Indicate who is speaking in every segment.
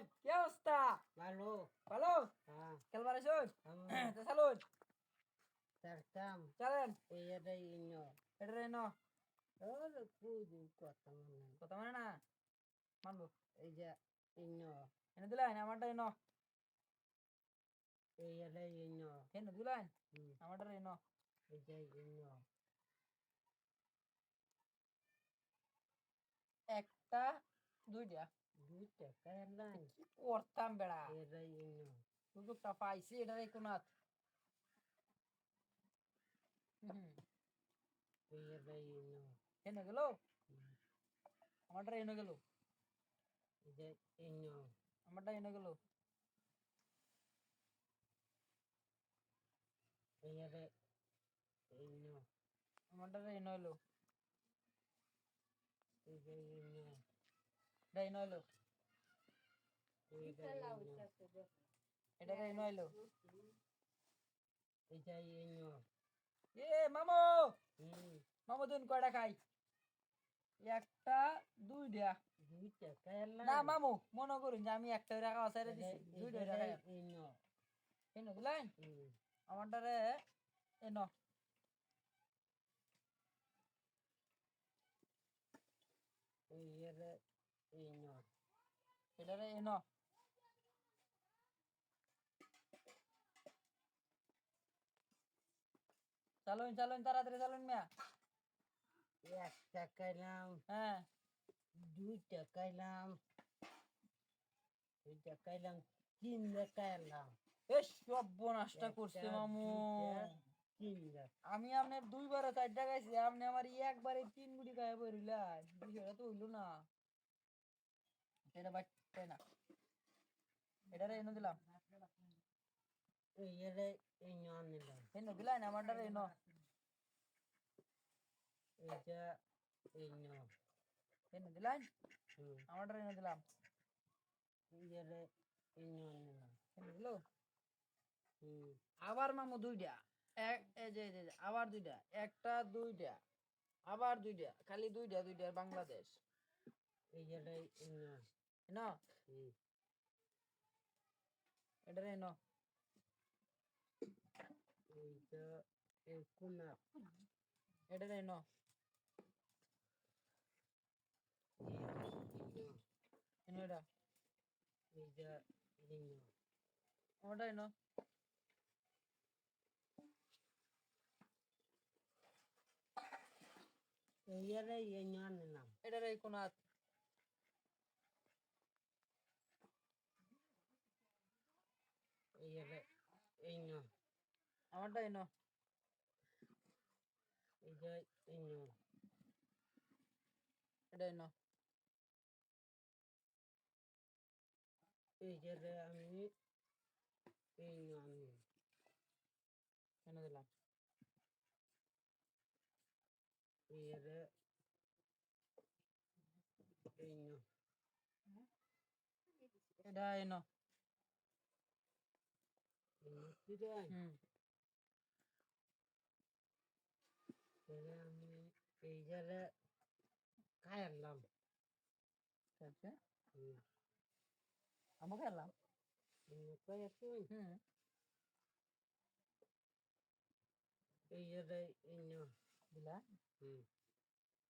Speaker 1: সাহেব কি অবস্থা
Speaker 2: ভালো
Speaker 1: ভালো
Speaker 2: হ্যাঁ
Speaker 1: খেলবার আসুন
Speaker 2: আমি
Speaker 1: তো চালুন
Speaker 2: চারটাম
Speaker 1: চলেন
Speaker 2: এই এটাই ইনো
Speaker 1: এটা রে ন
Speaker 2: ওর কুদি কথা মানে
Speaker 1: কথা মানে না মানবো
Speaker 2: এই যে ইনো
Speaker 1: এনে দিলেন আমারটা এনো
Speaker 2: এই এটাই ইনো
Speaker 1: এনে দিলেন
Speaker 2: হুম,
Speaker 1: আমারটা এনো
Speaker 2: এই যে ইনো
Speaker 1: একটা দুইটা
Speaker 2: দুইটা কারলাই
Speaker 1: করতাম বেড়া
Speaker 2: এটাই ইনো
Speaker 1: সুযোগটা পাইছি এটা রে কোনাত হুম
Speaker 2: এই এটাই ইনো
Speaker 1: এনে গেল আমারটা এনে গেল
Speaker 2: এই যে ইনো
Speaker 1: আমারটা এনে গেল
Speaker 2: এই এটাই ইনো
Speaker 1: আমারটা এনে হলো
Speaker 2: এই যে ইনো
Speaker 1: এটা এনে হলো
Speaker 2: এইটাই এই
Speaker 1: এ খাই একটা দুইটা
Speaker 2: দুইটা
Speaker 1: না মামু মনে করুন যে আমি একটা অসাইরে দিছি দুইটা এন
Speaker 2: এই এটাই ইনো
Speaker 1: এটারে এন চালুন চালুন তাড়াতাড়ি চালুন মিয়া।
Speaker 2: একটা খাইলাম
Speaker 1: হ্যাঁ।
Speaker 2: দুই দুইটা খাইলাম দুইটা খাইলাম তিনটা খাইলাম
Speaker 1: বেশ সর্বনাশটা করছে মামু। আমি আপনার দুইবারে চারটা খাইছি আপনি আমার একবারে তিন গুড়ি খাই বইলা বিষয়টা তো হইল না। এটা বাচ্চাই না। এটারে এনে দিলাম।
Speaker 2: এটাই ইনো আনিলাম
Speaker 1: দিল আবার মামু দুইটা এক এই যে যে, যে, আবার দুইটা একটা দুইটা আবার দুইটা খালি দুইটা দুইটা বাংলাদেশ
Speaker 2: এই এটাই ইনো এটাই ইনো
Speaker 1: এনো এটা
Speaker 2: এইটা ইনো
Speaker 1: ওটা এনো
Speaker 2: এই এটাই ইনো আনিলাম
Speaker 1: এটারে এই কোন
Speaker 2: এই এটাই ইনো
Speaker 1: আমারটা এনো
Speaker 2: এইটা ইনো
Speaker 1: এটা এনো
Speaker 2: এই জায়গায় আমি এই আনি
Speaker 1: এনে দিলাম
Speaker 2: এই জায়গায় এই ন
Speaker 1: এটা এনো
Speaker 2: এই নতিটা
Speaker 1: হুম
Speaker 2: তাহলে আমি এই জায়গায় খাইলাম
Speaker 1: ঠিক আছে
Speaker 2: হুম
Speaker 1: আমাকে এলাম
Speaker 2: কয়ে তুই
Speaker 1: হুম
Speaker 2: এই জায়গায় এই ন
Speaker 1: দিলাম
Speaker 2: হুম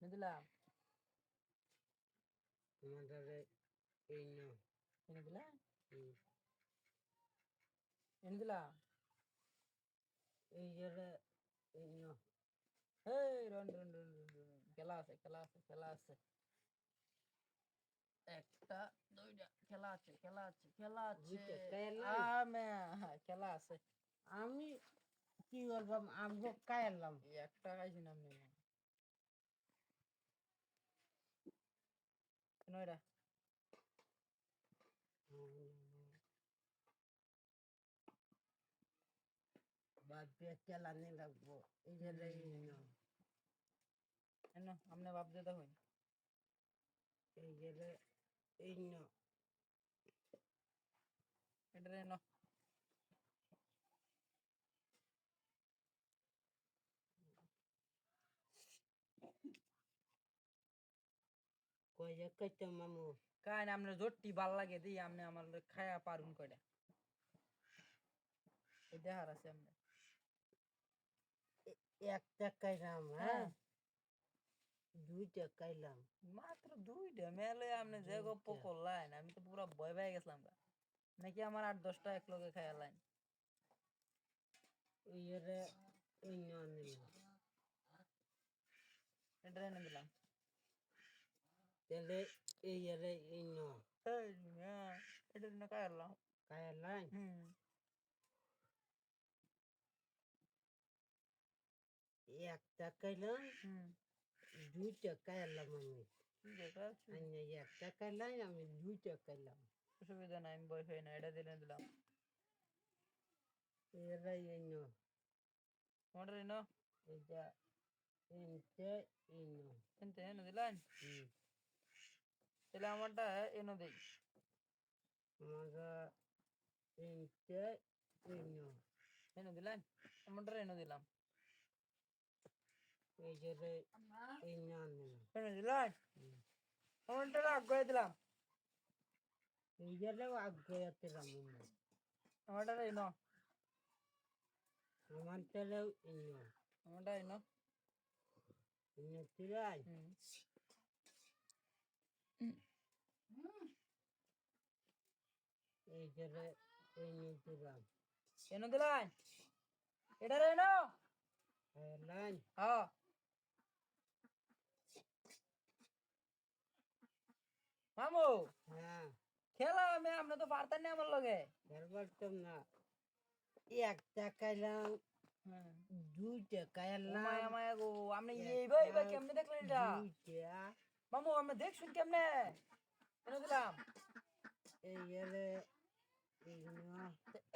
Speaker 1: এনে দিলাম
Speaker 2: তোমাদের এই ন
Speaker 1: এনে দিলাম
Speaker 2: হুম
Speaker 1: এনে দিলাম
Speaker 2: এই জায়গায় এই
Speaker 1: এই রন রন রন রন খেলা আছে খেলা আছে খেলা আছে। একটা দুইটা খেলা আছে খেলা আছে খেলা আছে।
Speaker 2: খেলা?
Speaker 1: আমে খেলা আছে।
Speaker 2: আমি কি বলবাম আমি খাইলাম
Speaker 1: এই একটা খাইছি না আমি কেন
Speaker 2: বাদ দিয়ে চালানি লাগবো। এই এই ন
Speaker 1: কেন? আপনি বাপ দিতে হই
Speaker 2: এই জায়গায় এই ন।
Speaker 1: এটা রে ন।
Speaker 2: কয়ে কইতে মামু?
Speaker 1: কাই না আপনার জোরটি ভালো লাগে দিই আপনি আমার খায়া পারুন কয়টা এই আছে
Speaker 2: খাইলাম
Speaker 1: হ্যাঁ?
Speaker 2: হ্যাঁ। দুইটা খাইলাম।
Speaker 1: মাত্র দুইটা? মেলে আপনি যে গপ্প। করলেন আমি তো পুরো ভয় পেয়ে গেছিলাম গা। নাকি আমার আট দশটা এক লগে খাইলাম
Speaker 2: ইয়ে ওই নিলাম।
Speaker 1: এটা এনে দিলাম।
Speaker 2: তাহলে এই ইয়ে এই ন
Speaker 1: এটা হুম।
Speaker 2: একটা খাইলাম।
Speaker 1: হুম।
Speaker 2: দুইটা খাইলাম আমি। আমি একটা খাইলাম আমি দুইটা খাইলাম
Speaker 1: অসুবিধা নাই আমি ভয় পাই না এটা দিলে দিলাম
Speaker 2: এরা এই ন
Speaker 1: এনো
Speaker 2: এটা এনতে এই ন
Speaker 1: এনতে এনে দিলেন
Speaker 2: হুম
Speaker 1: তাহলে আমারটা এনো দেই
Speaker 2: আমাকে এনতে এই ন
Speaker 1: এনে দিলেন আমারটা এনে দিলাম
Speaker 2: এই যে রে এই ন নিলাম
Speaker 1: এনে দিলেন
Speaker 2: হুম।
Speaker 1: আমারটা দিলাম
Speaker 2: এই যে আগে আমরা
Speaker 1: আমারটা
Speaker 2: এই ন
Speaker 1: আমারটা
Speaker 2: এই ন এই যে এই ন দিলাম
Speaker 1: এনো দিলেন এটা রে এনো
Speaker 2: খাইলাম
Speaker 1: হ্যাঁ মামু
Speaker 2: হ্যাঁ।
Speaker 1: খেলা আমি আপনি তো পারতেন না আমার লগে।
Speaker 2: খেলবারতাম না। একটা খাইলাম দুইটা খাইলাম
Speaker 1: মায়া মায়া গো আপনি এইবার এইবার কেমনে দেখলেন এটা? মামু আপনি দেখছুন কেমনে? এনে দিলাম।
Speaker 2: এই এই ন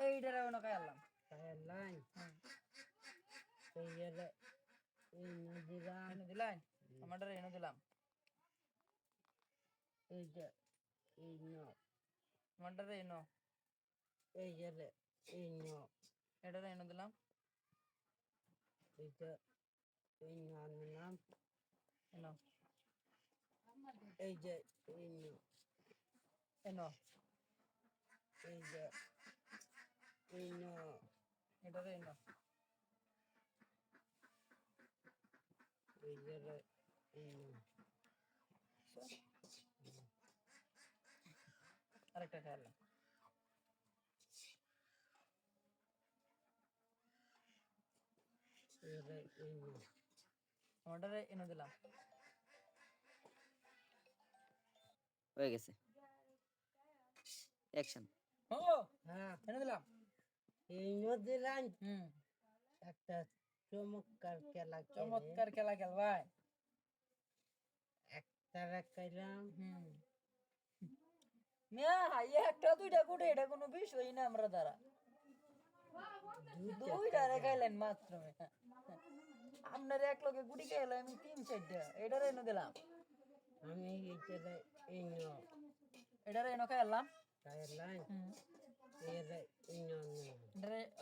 Speaker 1: এইটারে এনো খাইলাম
Speaker 2: খাইলাম এই এলে এই দিলাম
Speaker 1: দিলাম।
Speaker 2: এই এই
Speaker 1: আমারটা
Speaker 2: এই এই
Speaker 1: এনে দিলাম।
Speaker 2: এই যে এই ন নিলাম
Speaker 1: এনো
Speaker 2: এই যে এই ন
Speaker 1: এনো
Speaker 2: এই যে এই ন
Speaker 1: এটারে এনো
Speaker 2: এই যে রে, এই ন
Speaker 1: আরেকটা এনে দিলাম।
Speaker 3: হয়ে গেছে। অ্যাকশন
Speaker 1: ও
Speaker 2: হ্যাঁ
Speaker 1: এনে দিলাম।
Speaker 2: এই দিলাম।
Speaker 1: হুম।
Speaker 2: একটা চমৎকার খেলা
Speaker 1: চমৎকার খেলা খেলবাই
Speaker 2: তারা খাইলাম
Speaker 1: হুম। মিয়া একটা দুইটা কোটে এটা কোনো বিষয় না আমরা দ্বারা।
Speaker 2: দুইটা
Speaker 1: দুইটা রে খাইলেন মাত্র আপনার এক লগে গুটি খাইলে আমি তিন চারটা। এটারে এনে দিলাম।
Speaker 2: আমি এই
Speaker 1: এনে খাইলাম।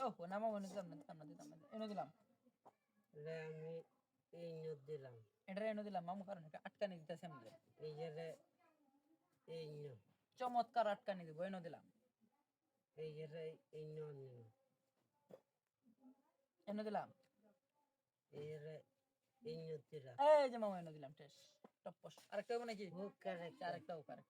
Speaker 1: ও নামা মনে না না না। এনে দিলাম।
Speaker 2: আমি দিলাম।
Speaker 1: এটারে এনে দিলাম মামু কারণ এটা আটকানি দিতেছে
Speaker 2: এই যে।
Speaker 1: চমৎকার আটকানি দিব এনে দিলাম।
Speaker 2: এই
Speaker 1: এনে দিলাম।
Speaker 2: এই যে
Speaker 1: মামু এনে দিলাম টেস টপস। আরেকটা নাকি?
Speaker 2: আরেকটাও করে